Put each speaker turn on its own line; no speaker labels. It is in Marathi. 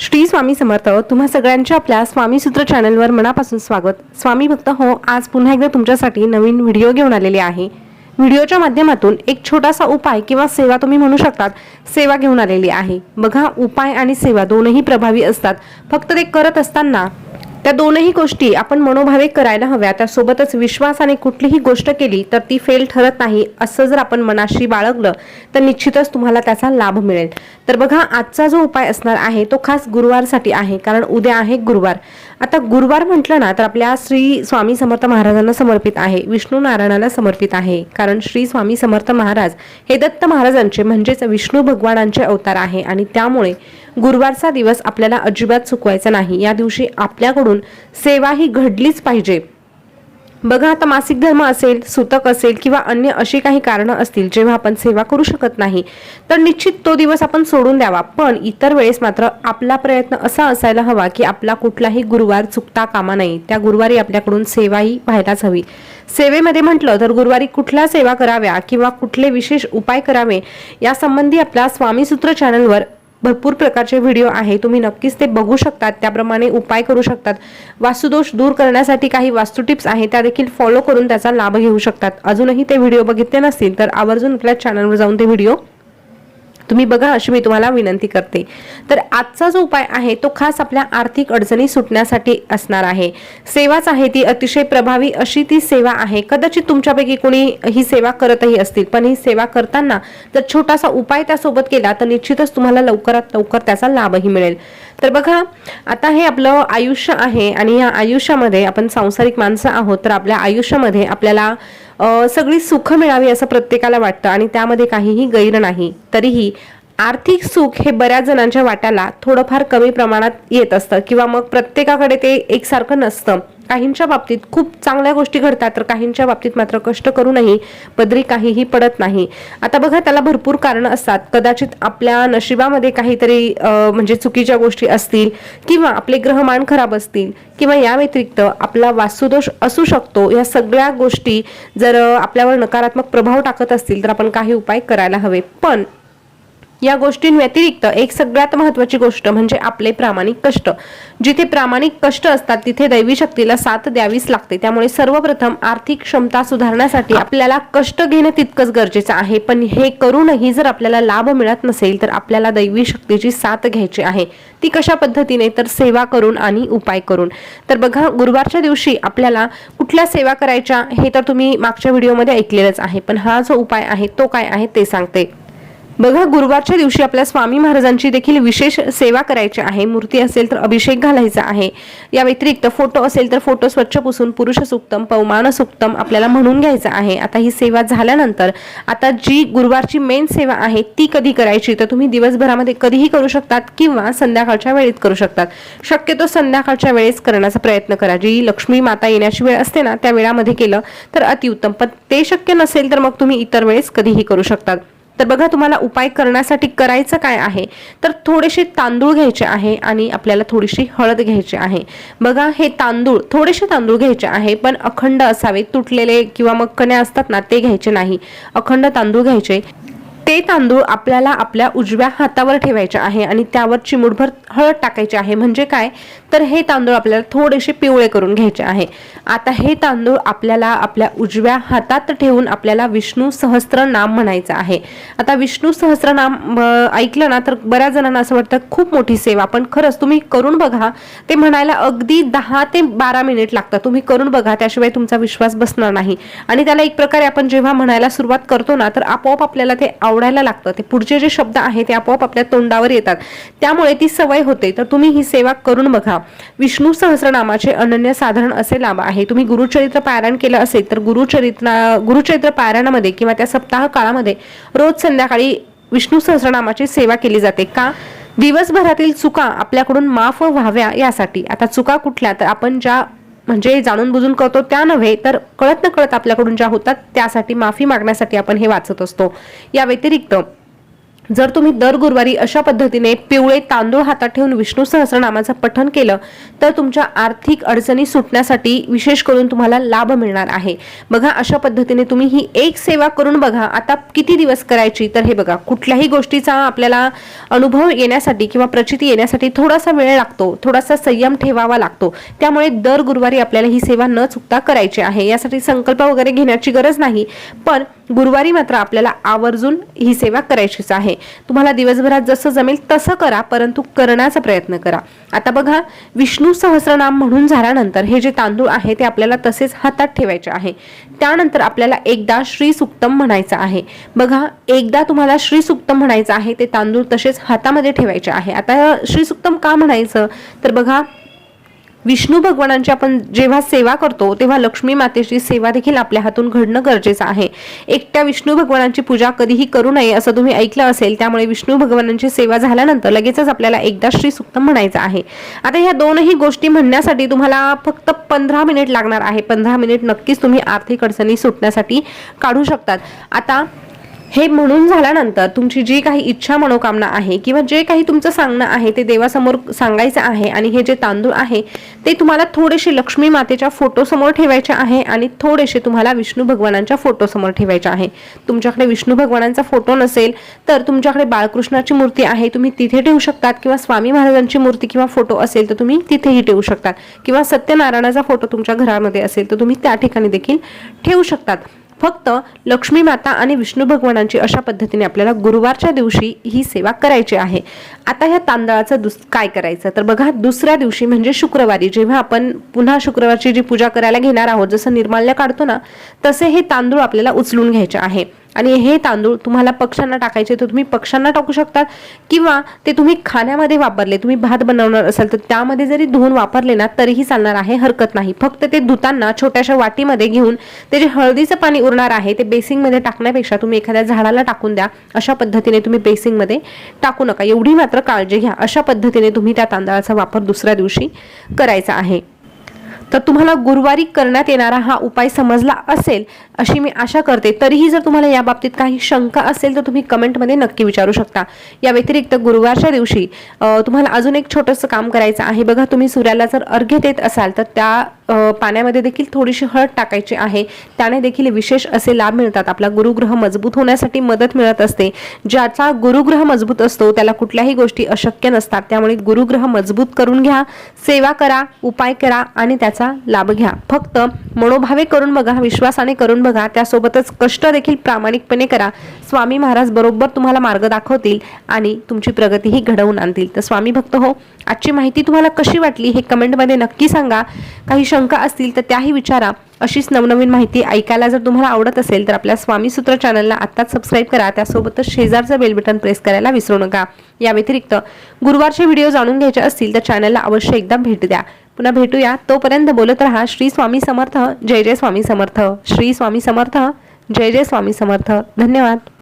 श्री स्वामी समर्थ तुम्हा सगळ्यांच्या आपल्या स्वामी सूत्र चॅनलवर मनापासून स्वागत. स्वामी भक्त हो आज पुन्हा एकदा तुमच्यासाठी नवीन व्हिडिओ घेऊन आलेले आहे. व्हिडिओच्या माध्यमातून एक छोटासा उपाय किंवा सेवा तुम्ही म्हणू शकतात सेवा घेऊन आलेली आहे. बघा उपाय आणि सेवा दोनही प्रभावी असतात. फक्त ते करत असताना त्या दोनही गोष्टी आपण मनोभावे करायला हव्या. त्यासोबतच विश्वासाने कुठलीही गोष्ट केली तर ती फेल ठरत नाही असं जर आपण मनाशी बाळगलं तर निश्चितच तुम्हाला त्याचा लाभ मिळेल. तर बघा आजचा जो उपाय असणार आहे तो खास गुरुवारसाठी आहे कारण उद्या आहे गुरुवार. आता गुरुवार म्हटलं ना तर आपल्या श्री स्वामी समर्थ महाराजांना समर्पित आहे विष्णू नारायणाला समर्पित आहे कारण श्री स्वामी समर्थ महाराज हे दत्त महाराजांचे म्हणजेच विष्णू भगवानांचे अवतार आहे. आणि त्यामुळे गुरुवारचा दिवस आपल्याला अजिबात चुकवायचा नाही. या दिवशी आपल्याकडून सेवा ही घडलीच पाहिजे. बघा आता मासिक धर्म असेल सुतक असेल किंवा अन्य अशी काही कारणं असतील जेव्हा आपण सेवा करू शकत नाही तर निश्चित तो दिवस आपण सोडून द्यावा. पण इतर वेळेस मात्र आपला प्रयत्न असा असायला हवा की आपला कुठलाही गुरुवार चुकता कामा नये. त्या गुरुवारी आपल्याकडून सेवाही व्हायलाच हवी. सेवेमध्ये म्हटलं तर गुरुवारी कुठल्या सेवा कराव्या किंवा कुठले विशेष उपाय करावे यासंबंधी आपल्या स्वामीसूत्र चॅनलवर भरपूर प्रकारचे व्हिडिओ आहे. तुम्ही नक्कीच ते बघू शकतात. त्याप्रमाणे उपाय करू शकतात. वास्तुदोष दूर करण्यासाठी काही वास्तू टिप्स आहे त्या देखील फॉलो करून त्याचा लाभ घेऊ शकतात. अजूनही ते व्हिडिओ बघितले नसतील तर आवर्जून आपल्या चॅनलवर जाऊन ते व्हिडिओ तुम्ही बघा अशी मी तुम्हाला विनंती करते. तर आजचा जो उपाय आहे तो खास आपल्या आर्थिक अडचणी सुटण्यासाठी असणार आहे. सेवाच आहे ती अतिशय प्रभावी अशी ती सेवा आहे. कदाचित तुमच्यापैकी कोणी ही सेवा करतही असतील पण ही सेवा करताना जर छोटासा उपाय त्यासोबत केला तर निश्चितच तुम्हाला लवकरात लवकर त्याचा लाभही मिळेल. तर बघा आता हे आपलं आयुष्य आहे आणि या आयुष्यामध्ये आपण सांसारिक माणसं आहोत तर आपल्या आयुष्यामध्ये आपल्याला सगळी सुख मिळावी असं प्रत्येकाला वाटतं आणि त्यामध्ये काहीही गैर नाही. तरीही आर्थिक सुख हे बऱ्याच जणांच्या वाट्याला थोडंफार कमी प्रमाणात येत असतं किंवा मग प्रत्येकाकडे ते एकसारखं नसतं. काहींच्या बाबतीत खूप चांगल्या गोष्टी घडतात तर काहींच्या बाबतीत मात्र कष्ट करूनही पदरी काहीही पडत नाही. आता बघा त्याला भरपूर कारणं असतात. कदाचित आपल्या नशिबामध्ये काहीतरी म्हणजे चुकीच्या गोष्टी असतील किंवा आपले ग्रहमान खराब असतील किंवा या व्यतिरिक्त आपला वास्तुदोष असू शकतो. या सगळ्या गोष्टी जर आपल्यावर नकारात्मक प्रभाव टाकत असतील तर आपण काही उपाय करायला हवे. पण या गोष्टींव्यतिरिक्त एक सगळ्यात महत्वाची गोष्ट म्हणजे आपले प्रामाणिक कष्ट. जिथे प्रामाणिक कष्ट असतात तिथे दैवी शक्तीला साथ द्यावीच लागते. त्यामुळे सर्वप्रथम आर्थिक क्षमता सुधारण्यासाठी आपल्याला कष्ट घेणं तितकंच गरजेचं आहे. पण हे करूनही जर आपल्याला लाभ मिळत नसेल तर आपल्याला दैवी शक्तीची साथ घ्यायची आहे. ती कशा पद्धतीने? तर सेवा करून आणि उपाय करून. तर बघा गुरुवारच्या दिवशी आपल्याला कुठल्या सेवा करायच्या हे तर तुम्ही मागच्या व्हिडिओमध्ये ऐकलेलंच आहे. पण हा जो उपाय आहे तो काय आहे ते सांगते. बघा गुरुवारच्या दिवशी आपल्या स्वामी महाराजांची देखील विशेष सेवा करायची आहे. मूर्ती असेल तर अभिषेक घालायचा आहे. या व्यतिरिक्त फोटो असेल तर फोटो स्वच्छ पुसून पुरुष सुक्तम पवमान सुक्तम आपल्याला म्हणून घ्यायचा आहे. आता ही सेवा झाल्यानंतर आता जी गुरुवारची मेन सेवा आहे ती कधी करायची? तर तुम्ही दिवसभरामध्ये कधीही करू शकतात किंवा संध्याकाळच्या वेळेत करू शकतात. शक्यतो संध्याकाळच्या वेळेस करण्याचा प्रयत्न करा. जी लक्ष्मी माता येण्याची वेळ असते ना त्या वेळामध्ये केलं तर अतिउत्तम. पण ते शक्य नसेल तर मग तुम्ही इतर वेळेस कधीही करू शकतात. तर बघा तुम्हाला उपाय करण्यासाठी करायचं काय आहे? तर थोडेसे तांदूळ घ्यायचे आहे आणि आपल्याला थोडीशी हळद घ्यायची आहे. बघा हे तांदूळ थोडेसे तांदूळ घ्यायचे आहे पण अखंड असावे तुटलेले किंवा मग कण्या असतात ना ते घ्यायचे नाही. अखंड तांदूळ घ्यायचे. ते तांदूळ आपल्याला आपल्या उजव्या हातावर ठेवायचे आहे आणि त्यावर चिमूटभर हळद टाकायची आहे. म्हणजे काय? तर हे तांदूळ आपल्याला थोडेसे पिवळे करून घ्यायचे आहे. आता हे तांदूळ आपल्याला आपल्या उजव्या हातात ठेवून आपल्याला विष्णू सहस्त्र नाम म्हणायचं आहे. आता विष्णू सहस्त्र नाम ऐकलं ना तर बऱ्याच जणांना असं वाटतं खूप मोठी सेवा पण खरंच तुम्ही करून बघा ते म्हणायला अगदी दहा ते बारा मिनिट लागतात. तुम्ही करून बघा त्याशिवाय तुमचा विश्वास बसणार नाही. आणि त्याला एक प्रकारे आपण जेव्हा म्हणायला सुरुवात करतो ना तर आपोआप आपल्याला ते आवडायला लागतं. ते पुढचे जे शब्द आहेत ते आपोआप आपल्या तोंडावर येतात. त्यामुळे ती सवय होते. तर तुम्ही ही सेवा करून बघा. विष्णू सहस्रनामाचे अनन्य साधारण असे लाभ आहे. तुम्ही गुरुचरित्र पारायण केलं असेल तर गुरुचरित्र गुरुचरित्र पारायणामध्ये किंवा त्या सप्ताह काळामध्ये रोज संध्याकाळी विष्णू सहस्रनामाची सेवा केली जाते का? दिवसभरातील चुका आपल्याकडून माफ व्हाव्या यासाठी. आता चुका कुठल्या? तर आपण ज्या म्हणजे जाणून बुजून करतो त्या नव्हे तर कळत न कळत आपल्याकडून ज्या होतात त्यासाठी माफी मागण्यासाठी आपण हे वाचत असतो. या व्यतिरिक्त जर तुम्ही दर गुरुवारी अशा पद्धतीने पिवळे तांदूळ हातात ठेवून विष्णू सहस्रनामाचं पठण केलं तर तुमच्या आर्थिक अडचणी सुटण्यासाठी विशेष करून तुम्हाला लाभ मिळणार आहे. बघा अशा पद्धतीने तुम्ही ही एक सेवा करून बघा आता किती दिवस करायची तर हे बघा कुठल्याही गोष्टीचा आपल्याला अनुभव येण्यासाठी किंवा प्रचिती येण्यासाठी थोडासा वेळ लागतो थोडासा संयम ठेवावा लागतो. त्यामुळे दर गुरुवारी आपल्याला ही सेवा न चुकता करायची आहे. यासाठी संकल्प वगैरे घेण्याची गरज नाही पण गुरुवारी मात्र आपल्याला आवर्जून ही सेवा करायचीच आहे. तुम्हाला दिवसभरात जसं जमेल तसं करा परंतु करण्याचा प्रयत्न करा. आता बघा विष्णू सहस्रनाम म्हणून झाल्यानंतर हे जे तांदूळ आहे ते आपल्याला तसेच हातात ठेवायचे आहे. त्यानंतर आपल्याला एकदा श्री सुक्तम म्हणायचं आहे. बघा एकदा तुम्हाला श्री सुक्तम म्हणायचं आहे ते तांदूळ तसेच हातामध्ये ठेवायचे आहे. आता श्री सुक्तम का म्हणायचं? तर बघा विष्णू भगवानांची आपण जेव्हा सेवा करतो तेव्हा लक्ष्मी मातेची सेवा देखील आपल्या हातून घडणं गरजेचं आहे. एकट्या विष्णू भगवानांची पूजा कधीही करू नये असं तुम्ही ऐकलं असेल त्यामुळे विष्णू भगवानांची सेवा झाल्यानंतर लगेचच आपल्याला एकदा श्री सुक्तम म्हणायचं आहे. आता ह्या दोनही गोष्टी म्हणण्यासाठी तुम्हाला फक्त पंधरा मिनिट लागणार आहे. पंधरा मिनिट नक्कीच तुम्ही आर्थिक अडचणी सुटण्यासाठी काढू शकतात. आता हे म्हणून झाल्यानंतर तुमची जी काही इच्छा मनोकामना आहे किंवा जे काही तुमचं सांगणं आहे ते देवासमोर सांगायचं आहे आणि हे जे तांदूळ आहे ते तुम्हाला थोडेसे लक्ष्मी मातेच्या फोटोसमोर ठेवायचे आहे आणि थोडेसे तुम्हाला विष्णू भगवानांच्या फोटोसमोर ठेवायचे आहे. तुमच्याकडे विष्णू भगवानांचा फोटो नसेल तर तुमच्याकडे बाळकृष्णाची मूर्ती आहे तुम्ही तिथे ठेवू शकतात किंवा स्वामी महाराजांची मूर्ती किंवा फोटो असेल तर तुम्ही तिथेही ठेवू शकतात. किंवा सत्यनारायणाचा फोटो तुमच्या घरामध्ये असेल तर तुम्ही त्या ठिकाणी देखील ठेवू शकतात. फक्त लक्ष्मी माता आणि विष्णू भगवानांची अशा पद्धतीने आपल्याला गुरुवारच्या दिवशी ही सेवा करायची आहे. आता ह्या तांदळाचं दुस काय करायचं? तर बघा दुसऱ्या दिवशी म्हणजे शुक्रवारी जेव्हा आपण पुन्हा शुक्रवारची जी पूजा करायला घेणार आहोत जसं निर्माल्य काढतो ना तसे हे तांदूळ आपल्याला उचलून घ्यायचे आहे. आणि हे तांदूळ तुम्हाला पक्ष्यांना टाकायचे तर तुम्ही पक्ष्यांना टाकू शकतात किंवा ते तुम्ही खाण्यामध्ये वापरले तुम्ही भात बनवणार असाल तर त्यामध्ये जरी धुवून वापरले ना तरीही चालणार आहे हरकत नाही. फक्त ते धुताना छोट्याशा वाटीमध्ये घेऊन ते जे हळदीचं पाणी उरणार आहे ते बेसिंगमध्ये टाकण्यापेक्षा तुम्ही एखाद्या झाडाला टाकून द्या अशा पद्धतीने तुम्ही बेसिंगमध्ये टाकू नका. एवढी मात्र काळजी घ्या. अशा पद्धतीने तुम्ही त्या तांदळाचा वापर दुसऱ्या दिवशी करायचा आहे. तर तुम्हाला गुरुवारी करण्यात येणारा हा उपाय समजला असेल अशी मी आशा करते. तरीही जर तुम्हाला या बाबतीत काही शंका असेल तर तुम्ही कमेंटमध्ये नक्की विचारू शकता. या व्यतिरिक्त गुरुवारच्या दिवशी तुम्हाला अजून एक छोटंसं काम करायचं आहे. बघा तुम्ही सूर्याला जर अर्घ्य देत असाल तर त्या पाण्यामध्ये देखील थोडीशी हळद टाकायची आहे. त्याने देखील विशेष असे लाभ मिळतात. आपला गुरुग्रह मजबूत होण्यासाठी मदत मिळत असते. ज्याचा गुरुग्रह मजबूत असतो त्याला कुठल्याही गोष्टी अशक्य नसतात. त्यामुळे गुरुग्रह मजबूत करून घ्या सेवा करा उपाय करा आणि त्याचा लाभ घ्या. फक्त मनोभावे करून बघा विश्वासाने करून बघा. त्यासोबतच कष्ट देखील प्रामाणिकपणे करा. स्वामी महाराज बरोबर तुम्हाला मार्ग दाखवतील आणि तुमची प्रगतीही घडवून आणतील. तर स्वामी भक्त हो आजची माहिती तुम्हाला कशी वाटली हे कमेंटमध्ये नक्की सांगा. काही शंका असतील तर त्याही विचारा. अशीच नवनवीन माहिती ऐकायला जर तुम्हाला आवडत असेल तर आपल्या स्वामी सूत्र चॅनलला आत्ताच सबस्क्राईब करा. त्यासोबतच शेजारचं बेल बटन प्रेस करायला विसरू नका. या व्यतिरिक्त गुरुवारचे व्हिडिओ जाणून घ्यायचे असतील तर चॅनलला अवश्य एकदा भेट द्या. पुन्हा भेटूया. तोपर्यंत बोलत रहा श्री स्वामी समर्थ जय जय स्वामी समर्थ. श्री स्वामी समर्थ जय जय स्वामी समर्थ. धन्यवाद.